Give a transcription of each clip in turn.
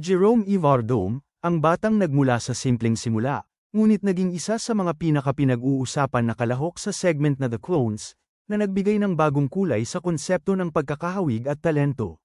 Jerome Ivardome, ang batang nagmula sa simpleng simula, ngunit naging isa sa mga pinaka-pinag-uusapan na kalahok sa segment na The Clones, na nagbigay ng bagong kulay sa konsepto ng pagkakahawig at talento.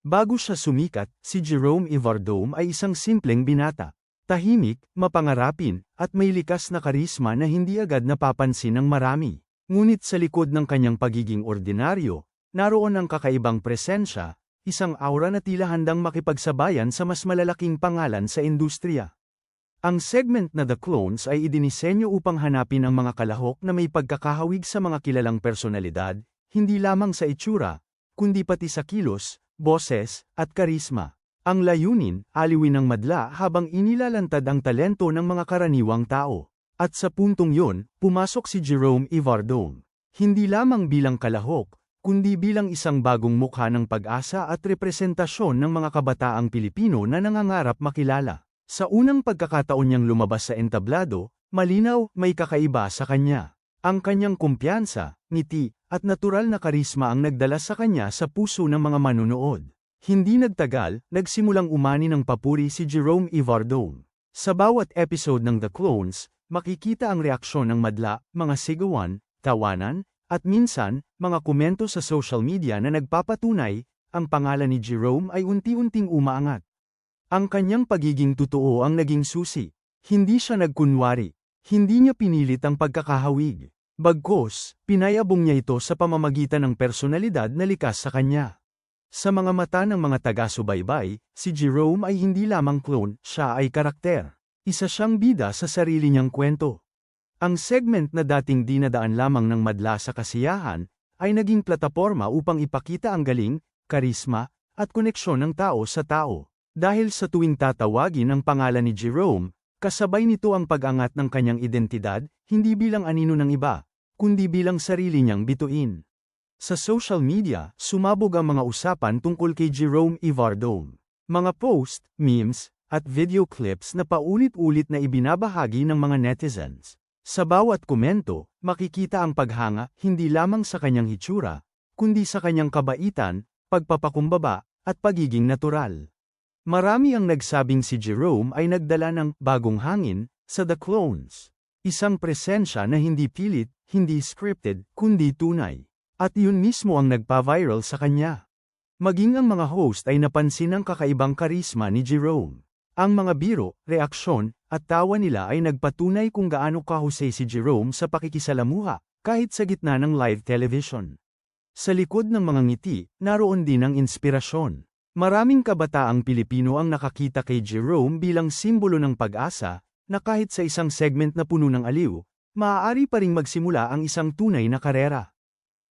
Bago siya sumikat, si Jerome Ivardome ay isang simpleng binata. Tahimik, mapangarapin, at may likas na karisma na hindi agad napapansin ng marami. Ngunit sa likod ng kanyang pagiging ordinaryo, naroon ang kakaibang presensya, isang aura na tila handang makipagsabayan sa mas malalaking pangalan sa industriya. Ang segment na The Clones ay idinisenyo upang hanapin ang mga kalahok na may pagkakahawig sa mga kilalang personalidad, hindi lamang sa itsura, kundi pati sa kilos, boses, at karisma. Ang layunin, aliwin ng madla habang inilalantad ang talento ng mga karaniwang tao. At sa puntong yun, pumasok si Jerome Ivardong. Hindi lamang bilang kalahok, kundi bilang isang bagong mukha ng pag-asa at representasyon ng mga kabataang Pilipino na nangangarap makilala. Sa unang pagkakataon niyang lumabas sa entablado, malinaw, may kakaiba sa kanya. Ang kanyang kumpiyansa, ngiti, at natural na karisma ang nagdala sa kanya sa puso ng mga manunood. Hindi nagtagal, nagsimulang umani ng papuri si Jerome Ivardong. Sa bawat episode ng The Clones, makikita ang reaksyon ng madla, mga sigawan, tawanan, at minsan, mga komento sa social media na nagpapatunay, ang pangalan ni Jerome ay unti-unting umaangat. Ang kanyang pagiging totoo ang naging susi. Hindi siya nagkunwari. Hindi niya pinilit ang pagkakahawig. Bagkos, pinayabong niya ito sa pamamagitan ng personalidad na likas sa kanya. Sa mga mata ng mga taga-subaybay, si Jerome ay hindi lamang clone, siya ay karakter. Isa siyang bida sa sarili niyang kwento. Ang segment na dating dinadaan lamang ng madla sa kasiyahan, ay naging plataporma upang ipakita ang galing, karisma, at koneksyon ng tao sa tao. Dahil sa tuwing tatawagin ang pangalan ni Jerome, kasabay nito ang pag-angat ng kanyang identidad, hindi bilang anino ng iba, kundi bilang sarili niyang bituin. Sa social media, sumabog ang mga usapan tungkol kay Jerome Ivardome. Mga post, memes, at video clips na paulit-ulit na ibinabahagi ng mga netizens. Sa bawat komento, makikita ang paghanga hindi lamang sa kanyang hitsura, kundi sa kanyang kabaitan, pagpapakumbaba, at pagiging natural. Marami ang nagsabing si Jerome ay nagdala ng bagong hangin sa The Clones. Isang presensya na hindi pilit, hindi scripted, kundi tunay. At yun mismo ang nagpa-viral sa kanya. Maging ang mga host ay napansin ang kakaibang karisma ni Jerome. Ang mga biro, reaksyon, at tawa nila ay nagpatunay kung gaano kahusay si Jerome sa pakikisalamuha, kahit sa gitna ng live television. Sa likod ng mga ngiti, naroon din ang inspirasyon. Maraming kabataang Pilipino ang nakakita kay Jerome bilang simbolo ng pag-asa, na kahit sa isang segment na puno ng aliw, maaari pa ring magsimula ang isang tunay na karera.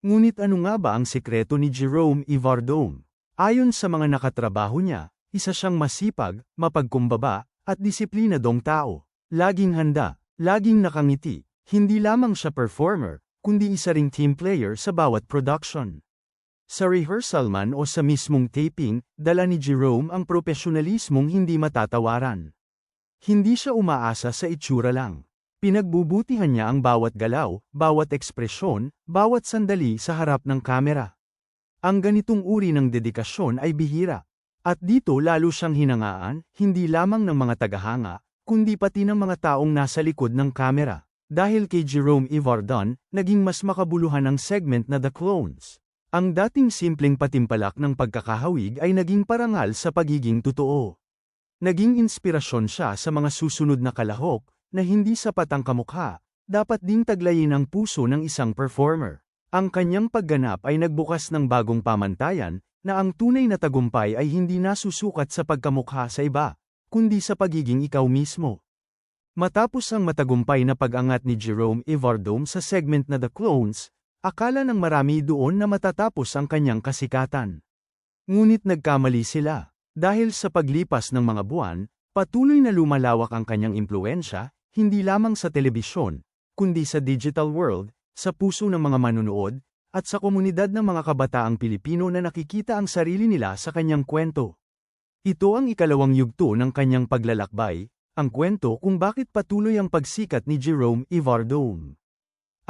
Ngunit ano nga ba ang sekreto ni Jerome Ivardome? Ayon sa mga nakatrabaho niya, isa siyang masipag, mapagkumbaba, at disiplinadong tao. Laging handa, laging nakangiti, hindi lamang siya performer, kundi isa ring team player sa bawat production. Sa rehearsal man o sa mismong taping, dala ni Jerome ang profesionalismong hindi matatawaran. Hindi siya umaasa sa itsura lang. Pinagbubutihan niya ang bawat galaw, bawat ekspresyon, bawat sandali sa harap ng kamera. Ang ganitong uri ng dedikasyon ay bihira. At dito lalo siyang hinangaan, hindi lamang ng mga tagahanga, kundi pati ng mga taong nasa likod ng kamera. Dahil kay Jerome Ivardon, naging mas makabuluhan ang segment na The Clones. Ang dating simpleng patimpalak ng pagkakahawig ay naging parangal sa pagiging totoo. Naging inspirasyon siya sa mga susunod na kalahok, na hindi sapat ang kamukha, dapat ding taglayin ang puso ng isang performer. Ang kanyang pagganap ay nagbukas ng bagong pamantayan, na ang tunay na tagumpay ay hindi nasusukat sa pagkamukha sa iba, kundi sa pagiging ikaw mismo. Matapos ang matagumpay na pag-angat ni Jerome Ivardome sa segment na The Clones, akala ng marami doon na matatapos ang kanyang kasikatan. Ngunit nagkamali sila, dahil sa paglipas ng mga buwan, patuloy na lumalawak ang kanyang impluensya, hindi lamang sa telebisyon, kundi sa digital world, sa puso ng mga manunood, at sa komunidad ng mga kabataang Pilipino na nakikita ang sarili nila sa kanyang kwento. Ito ang ikalawang yugto ng kanyang paglalakbay, ang kwento kung bakit patuloy ang pagsikat ni Jerome Ivardome.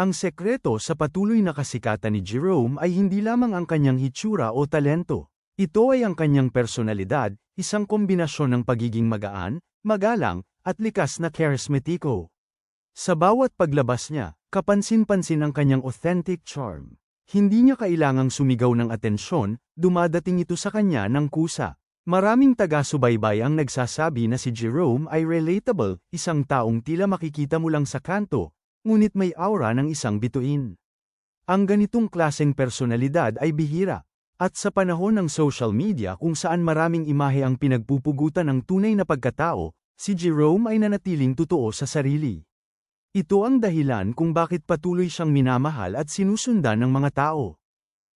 Ang sekreto sa patuloy na kasikatan ni Jerome ay hindi lamang ang kanyang hitsura o talento. Ito ay ang kanyang personalidad, isang kombinasyon ng pagiging magaan, magalang, at likas na charismatiko. Sa bawat paglabas niya, kapansin-pansin ang kanyang authentic charm. Hindi niya kailangang sumigaw ng atensyon, dumadating ito sa kanya ng kusa. Maraming taga-subaybay ang nagsasabi na si Jerome ay relatable, isang taong tila makikita mo lang sa kanto, ngunit may aura ng isang bituin. Ang ganitong klaseng personalidad ay bihira. At sa panahon ng social media kung saan maraming imahe ang pinagpupugutan ng tunay na pagkatao, si Jerome ay nanatiling totoo sa sarili. Ito ang dahilan kung bakit patuloy siyang minamahal at sinusundan ng mga tao.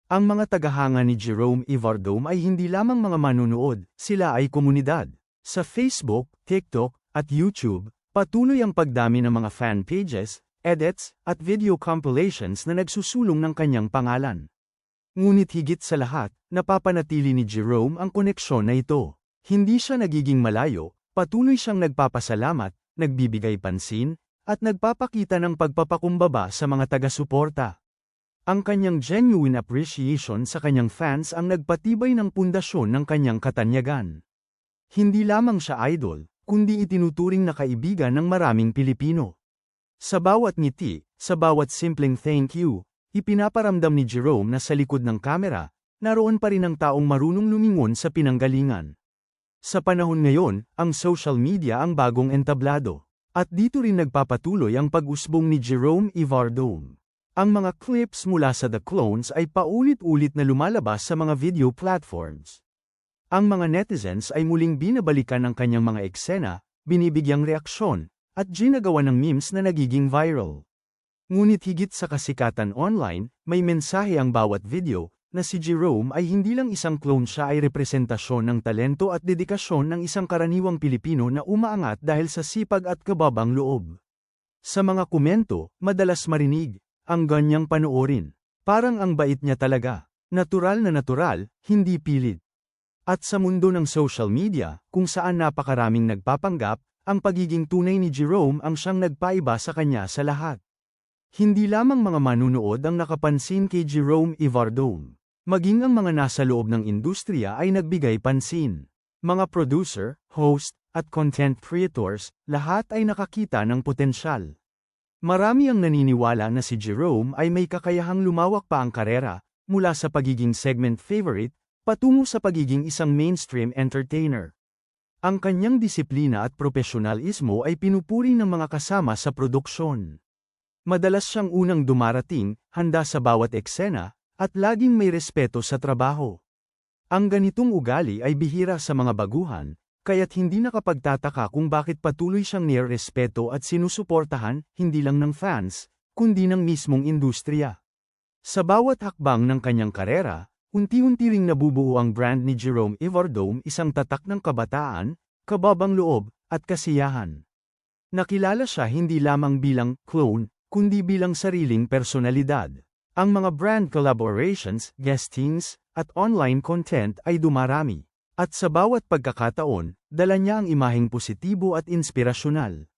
Ang mga tagahanga ni Jerome Ivardome ay hindi lamang mga manunood, sila ay komunidad. Sa Facebook, TikTok, at YouTube, patuloy ang pagdami ng mga fan pages, edits, at video compilations na nagsusulong ng kanyang pangalan. Ngunit higit sa lahat, napapanatili ni Jerome ang koneksyon na ito. Hindi siya nagiging malayo, patuloy siyang nagpapasalamat, nagbibigay pansin, at nagpapakita ng pagpapakumbaba sa mga taga-suporta. Ang kanyang genuine appreciation sa kanyang fans ang nagpatibay ng pundasyon ng kanyang katanyagan. Hindi lamang siya idol, kundi itinuturing na kaibigan ng maraming Pilipino. Sa bawat ngiti, sa bawat simpleng thank you, ipinaparamdam ni Jerome na sa likod ng kamera, naroon pa rin ang taong marunong lumingon sa pinanggalingan. Sa panahon ngayon, ang social media ang bagong entablado. At dito rin nagpapatuloy ang pag-usbong ni Jerome Ivardome. Ang mga clips mula sa The Clones ay paulit-ulit na lumalabas sa mga video platforms. Ang mga netizens ay muling binabalikan ang kanyang mga eksena, binibigyang reaksyon, at ginagawa ng memes na nagiging viral. Ngunit higit sa kasikatan online, may mensahe ang bawat video, na si Jerome ay hindi lang isang clone siya ay representasyon ng talento at dedikasyon ng isang karaniwang Pilipino na umaangat dahil sa sipag at kababang loob. Sa mga komento, madalas marinig, ang ganyang panoorin. Parang ang bait niya talaga. Natural na natural, hindi pilit. At sa mundo ng social media, kung saan napakaraming nagpapanggap, ang pagiging tunay ni Jerome ang siyang nagpaiba sa kanya sa lahat. Hindi lamang mga manunood ang nakapansin kay Jerome Ivardome. Maging ang mga nasa loob ng industriya ay nagbigay pansin. Mga producer, host, at content creators, lahat ay nakakita ng potensyal. Marami ang naniniwala na si Jerome ay may kakayahang lumawak pa ang karera, mula sa pagiging segment favorite, patungo sa pagiging isang mainstream entertainer. Ang kanyang disiplina at profesionalismo ay pinupuri ng mga kasama sa produksyon. Madalas siyang unang dumarating, handa sa bawat eksena, at laging may respeto sa trabaho. Ang ganitong ugali ay bihira sa mga baguhan, Kaya't hindi nakapagtataka kung bakit patuloy siyang nirespeto at sinusuportahan, hindi lang ng fans, kundi ng mismong industriya. Sa bawat hakbang ng kanyang karera, unti-unti ring nabubuo ang brand ni Jerome Ivardome isang tatak ng kabataan, kababang loob, at kasiyahan. Nakilala siya hindi lamang bilang clone, kundi bilang sariling personalidad. Ang mga brand collaborations, guestings, at online content ay dumarami. At sa bawat pagkakataon, dala niya ang imaheng positibo at inspirasyonal.